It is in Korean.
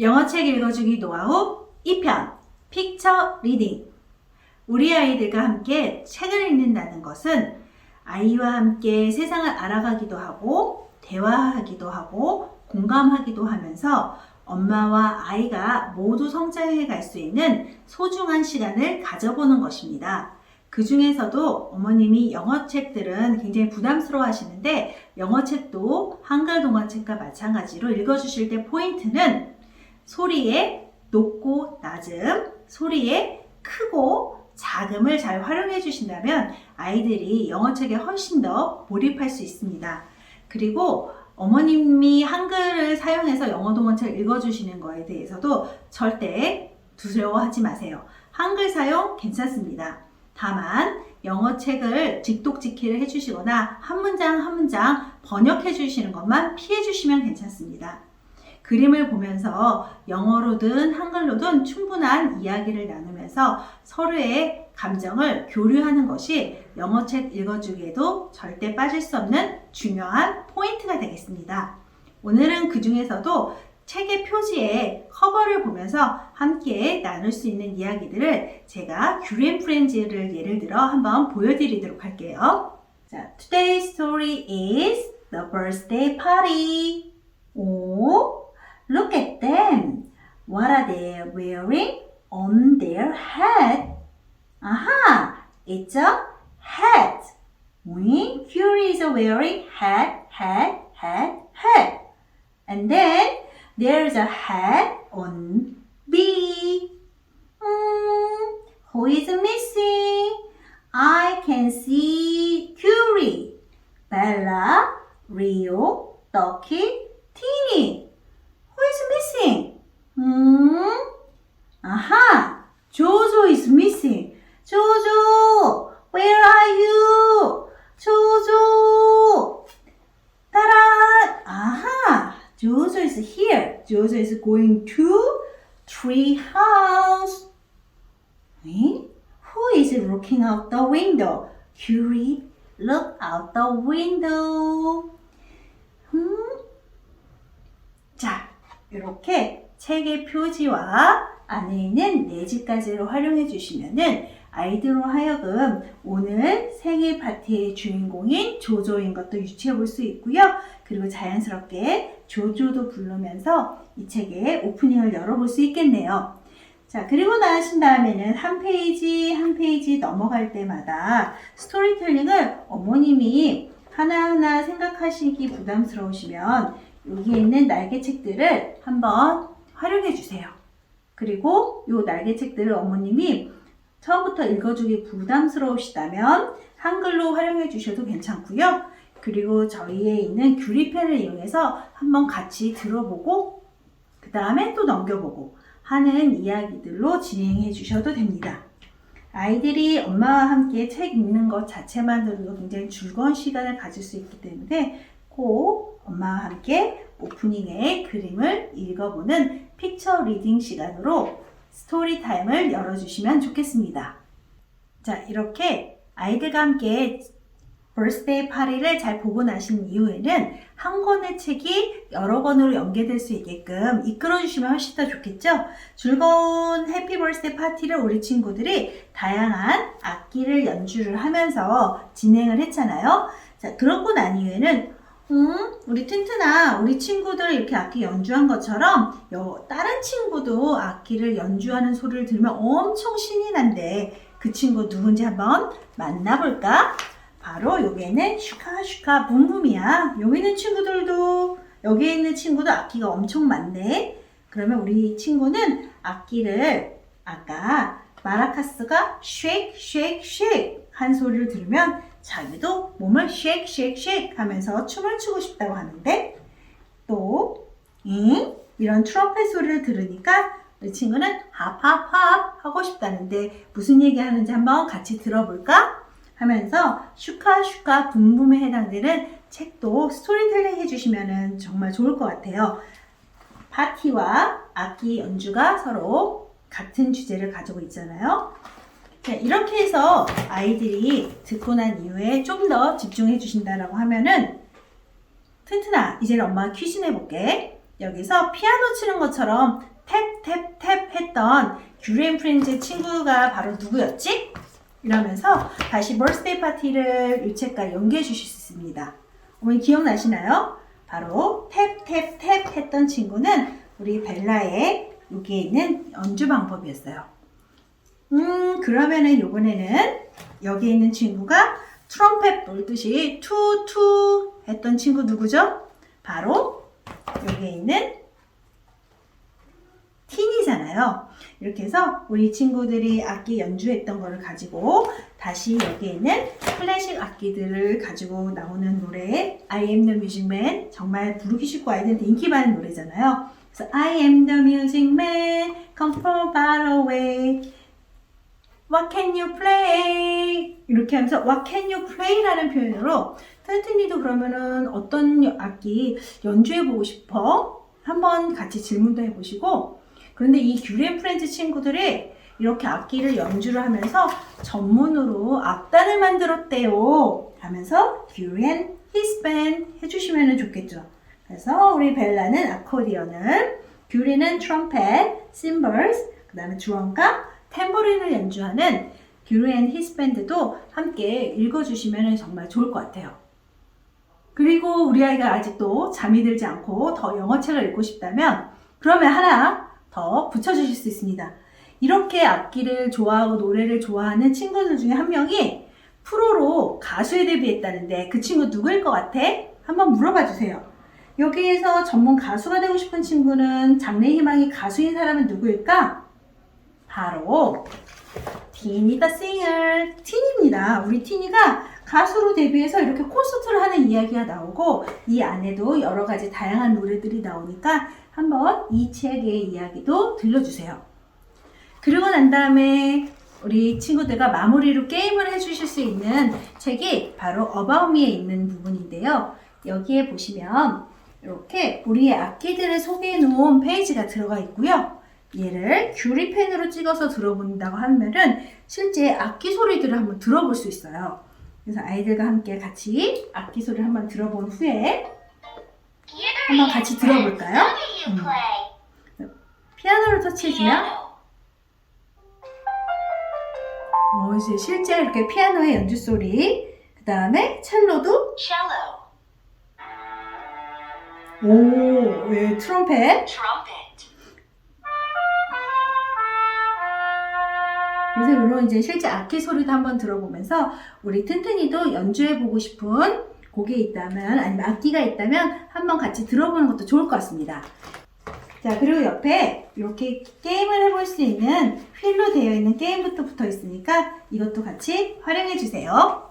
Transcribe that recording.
영어책 읽어주기 노하우 2편 픽처 리딩 우리 아이들과 함께 책을 읽는다는 것은 아이와 함께 세상을 알아가기도 하고 대화하기도 하고 공감하기도 하면서 엄마와 아이가 모두 성장해 갈 수 있는 소중한 시간을 가져보는 것입니다. 그 중에서도 어머님이 영어책들은 굉장히 부담스러워 하시는데 영어책도 한글 동화책과 마찬가지로 읽어주실 때 포인트는 소리의 높고 낮음, 소리의 크고 작음을 잘 활용해 주신다면 아이들이 영어책에 훨씬 더 몰입할 수 있습니다. 그리고 어머님이 한글을 사용해서 영어 동화책을 읽어주시는 거에 대해서도 절대 두려워하지 마세요. 한글 사용 괜찮습니다. 다만 영어 책을 직독직히를 해주시거나 한 문장 한 문장 번역해 주시는 것만 피해 주시면 괜찮습니다. 그림을 보면서 영어로든 한글로든 충분한 이야기를 나누면서 서로의 감정을 교류하는 것이 영어책 읽어주기에도 절대 빠질 수 없는 중요한 포인트가 되겠습니다. 오늘은 그 중에서도 책의 표지에 커버를 보면서 함께 나눌 수 있는 이야기들을 제가 귤앤 프렌즈를 예를 들어 한번 보여드리도록 할게요. 자, today's story is the birthday party. 오, look at them. What are they wearing on their head? Aha, it's a hat. We, Curie is wearing hat, hat, hat, hat. And then there's a hat on B. Hmm, who is missing? I can see Curie, Bella, Rio, Ducky, Teeny. Hmm? Aha! Jojo is missing. Jojo! Where are you? Jojo! Ta-da! Aha! Jojo is here. Jojo is going to tree house. Eh? Who is looking out the window? Curie, look out the window. 음? 자, 이렇게 책의 표지와 안에 있는 내지까지를 활용해 주시면은 아이들로 하여금 오늘 생일 파티의 주인공인 조조인 것도 유추해 볼 수 있고요. 그리고 자연스럽게 조조도 부르면서 이 책의 오프닝을 열어볼 수 있겠네요. 자, 그리고 나신 다음에는 한 페이지 한 페이지 넘어갈 때마다 스토리텔링을 어머님이 하나하나 생각하시기 부담스러우시면 여기에 있는 날개책들을 한번 활용해 주세요. 그리고 이 날개책들을 어머님이 처음부터 읽어주기 부담스러우시다면 한글로 활용해 주셔도 괜찮고요. 그리고 저희에 있는 규리펜을 이용해서 한번 같이 들어보고 그 다음에 또 넘겨보고 하는 이야기들로 진행해 주셔도 됩니다. 아이들이 엄마와 함께 책 읽는 것 자체만으로도 굉장히 즐거운 시간을 가질 수 있기 때문에 꼭 엄마와 함께 오프닝의 그림을 읽어보는 픽처 리딩 시간으로 스토리 타임을 열어주시면 좋겠습니다. 자, 이렇게 아이들과 함께 birthday 파리를 잘 보고 나신 이후에는 한 권의 책이 여러 권으로 연계될 수 있게끔 이끌어 주시면 훨씬 더 좋겠죠? 즐거운 해피 birthday 파티를 우리 친구들이 다양한 악기를 연주를 하면서 진행을 했잖아요. 자, 그러고 난 이후에는 음, 우리 튼튼아, 우리 친구들 이렇게 악기 연주한 것처럼 여, 다른 친구도 악기를 연주하는 소리를 들으면 엄청 신이 난데 그 친구 누군지 한번 만나볼까? 바로 여기에는 슈카 슈카 붐붐이야. 여기 있는 친구들도 여기에 있는 친구도 악기가 엄청 많네. 그러면 우리 친구는 악기를 아까 마라카스가 쉐이크 쉐이크 쉐이크 한 소리를 들으면 자기도 몸을 쉐이크 쉐이크 쉐이크 하면서 춤을 추고 싶다고 하는데 또 잉? 이런 트럼펫 소리를 들으니까 우리 친구는 합합합 하고 싶다는데 무슨 얘기 하는지 한번 같이 들어볼까? 하면서 슈카 슈카 붐붐에 해당되는 책도 스토리텔링 해주시면 정말 좋을 것 같아요. 파티와 악기 연주가 서로 같은 주제를 가지고 있잖아요. 자, 이렇게 해서 아이들이 듣고 난 이후에 좀 더 집중해 주신다라고 하면은 튼튼아, 이제는 엄마가 퀴즈 내볼게. 여기서 피아노 치는 것처럼 탭, 탭, 탭 했던 귤앤 프렌즈의 친구가 바로 누구였지? 이러면서 다시 birthday 파티를 유채과 연계해 주실 수 있습니다. 어머니 기억나시나요? 바로 탭, 탭, 탭 했던 친구는 우리 벨라의 여기에 있는 연주 방법이었어요. 음, 그러면은 이번에는 여기에 있는 친구가 트럼펫 불듯이 투투 했던 친구 누구죠? 바로 여기에 있는 틴이잖아요. 이렇게 해서 우리 친구들이 악기 연주했던 거를 가지고 다시 여기에 있는 클래식 악기들을 가지고 나오는 노래 I am the music man 정말 부르기 쉽고 아이들한테 인기 많은 노래잖아요. 그래서 I am the music man come from far away What can you play? 이렇게 하면서 What can you play?라는 표현으로 텐트니도 그러면은 어떤 악기 연주해보고 싶어? 한번 같이 질문도 해보시고 그런데 이 귤앤 프렌즈 친구들이 이렇게 악기를 연주를 하면서 전문으로 악단을 만들었대요 하면서 귤앤 히스 밴 해주시면 좋겠죠 그래서 우리 벨라는 아코디언을 귤이는 트럼펫, 심벌스, 그 다음에 드럼과 탬버린을 연주하는 귤앤 히스 밴드도 함께 읽어주시면 정말 좋을 것 같아요. 그리고 우리 아이가 아직도 잠이 들지 않고 더 영어책을 읽고 싶다면 그러면 하나 더 붙여주실 수 있습니다. 이렇게 악기를 좋아하고 노래를 좋아하는 친구들 중에 한 명이 프로로 가수에 데뷔했다는데 그 친구 누구일 것 같아? 한번 물어봐 주세요. 여기에서 전문 가수가 되고 싶은 친구는 장래 희망이 가수인 사람은 누구일까? 바로 티니 더 싱어 티니입니다. 우리 티니가 가수로 데뷔해서 이렇게 콘서트를 하는 이야기가 나오고 이 안에도 여러 가지 다양한 노래들이 나오니까 한번 이 책의 이야기도 들려주세요. 그리고 난 다음에 우리 친구들과 마무리로 게임을 해주실 수 있는 책이 바로 Me에 있는 부분인데요. 여기에 보시면 이렇게 우리의 악기들을 소개해 놓은 페이지가 들어가 있고요. 얘를 귤이펜으로 찍어서 들어본다고 하면은 실제 악기 소리들을 한번 들어볼 수 있어요. 그래서 아이들과 함께 같이 악기 소리를 한번 들어본 후에 한번 같이 들어볼까요? Play? 피아노를 터치해주면. 어, 이제 실제 이렇게 피아노의 연주 소리, 그 다음에 첼로도. 오, 예, 트럼펫. 그래서 이런 이제 실제 악기 소리도 한번 들어보면서 우리 튼튼이도 연주해보고 싶은 곡이 있다면 아니면 악기가 있다면 한번 같이 들어보는 것도 좋을 것 같습니다. 자, 그리고 옆에 이렇게 게임을 해볼 수 있는 휠로 되어 있는 게임부터 붙어 있으니까 이것도 같이 활용해 주세요.